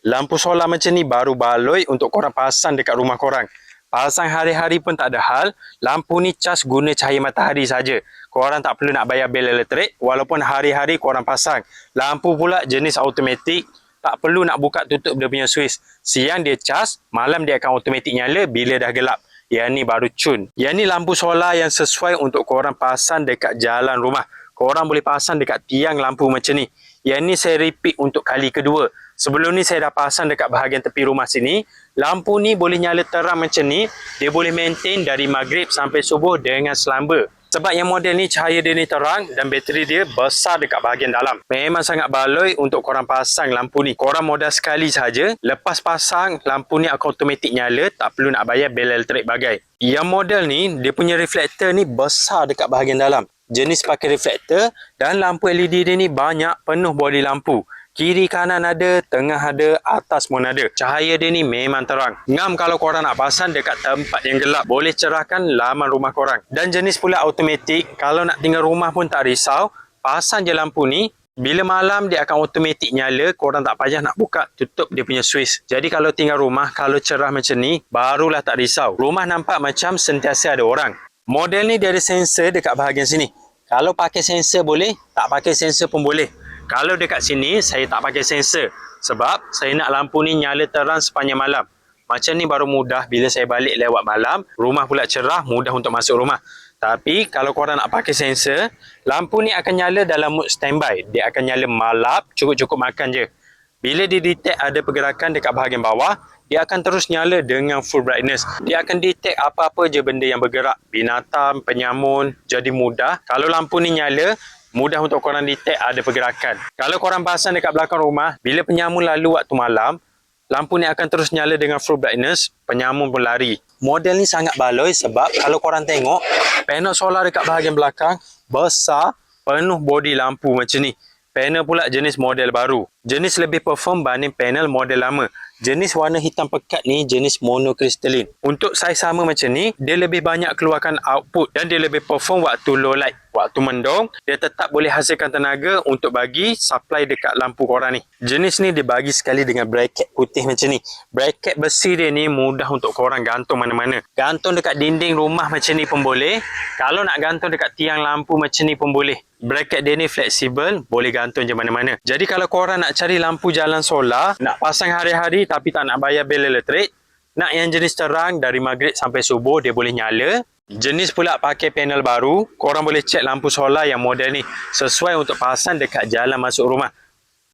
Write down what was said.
Lampu solar macam ni baru baloi untuk korang pasang dekat rumah korang. Pasang hari-hari pun tak ada hal. Lampu ni cas guna cahaya matahari saja. Korang tak perlu nak bayar bil elektrik walaupun hari-hari korang pasang. Lampu pula jenis automatik. Tak perlu nak buka tutup dia punya switch. Siang dia cas, malam dia akan automatik nyala bila dah gelap. Yang ni baru cun. Yang ni lampu solar yang sesuai untuk korang pasang dekat jalan rumah. Korang boleh pasang dekat tiang lampu macam ni. Yang ni saya repeat untuk kali kedua. Sebelum ni saya dah pasang dekat bahagian tepi rumah sini. Lampu ni boleh nyala terang macam ni. Dia boleh maintain dari maghrib sampai subuh dengan selamba. Sebab yang model ni cahaya dia ni terang dan bateri dia besar dekat bahagian dalam. Memang sangat baloi untuk korang pasang lampu ni. Korang modal sekali saja. Lepas pasang, lampu ni akan automatik nyala. Tak perlu nak bayar bil elektrik bagai. Yang model ni, dia punya reflektor ni besar dekat bahagian dalam. Jenis pakai reflektor dan lampu LED dia ni banyak penuh bodi lampu. Kiri kanan ada, tengah ada, atas pun ada. Cahaya dia ni memang terang. Ngam kalau korang nak pasang dekat tempat yang gelap. Boleh cerahkan laman rumah korang. Dan jenis pula automatik. Kalau nak tinggal rumah pun tak risau. Pasang je lampu ni. Bila malam dia akan automatik nyala. Korang tak payah nak buka tutup dia punya switch. Jadi kalau tinggal rumah, kalau cerah macam ni, barulah tak risau. Rumah nampak macam sentiasa ada orang. Model ni dia ada sensor dekat bahagian sini. Kalau pakai sensor boleh, tak pakai sensor pun boleh. Kalau dekat sini, saya tak pakai sensor. Sebab saya nak lampu ni nyala terang sepanjang malam. Macam ni baru mudah bila saya balik lewat malam. Rumah pula cerah, mudah untuk masuk rumah. Tapi kalau korang nak pakai sensor, lampu ni akan nyala dalam mood standby. Dia akan nyala malap, cukup-cukup makan je. Bila dia detect ada pergerakan dekat bahagian bawah, dia akan terus nyala dengan full brightness. Dia akan detect apa-apa je benda yang bergerak. Binatang, penyamun, jadi mudah. Kalau lampu ni nyala, mudah untuk korang detect ada pergerakan. Kalau korang pasang dekat belakang rumah, bila penyamun lalu waktu malam, lampu ni akan terus nyala dengan full brightness, penyamun pun lari. Model ni sangat baloi sebab kalau korang tengok, panel solar dekat bahagian belakang besar, penuh body lampu macam ni. Panel pula jenis model baru. Jenis lebih perform banding panel model lama. Jenis warna hitam pekat ni jenis monokristalin. Untuk saiz sama macam ni, dia lebih banyak keluarkan output dan dia lebih perform waktu low light. Waktu mendung, dia tetap boleh hasilkan tenaga untuk bagi supply dekat lampu korang ni. Jenis ni dia bagi sekali dengan bracket putih macam ni. Bracket besi dia ni mudah untuk korang gantung mana-mana. Gantung dekat dinding rumah macam ni pun boleh. Kalau nak gantung dekat tiang lampu macam ni pun boleh. Bracket dia ni fleksibel, boleh gantung je mana-mana. Jadi kalau korang nak cari lampu jalan solar, nak pasang hari-hari tapi tak nak bayar bil elektrik, nak yang jenis terang dari maghrib sampai subuh dia boleh nyala. Jenis pula pakai panel baru, korang boleh cek lampu solar yang model ni sesuai untuk pasang dekat jalan masuk rumah.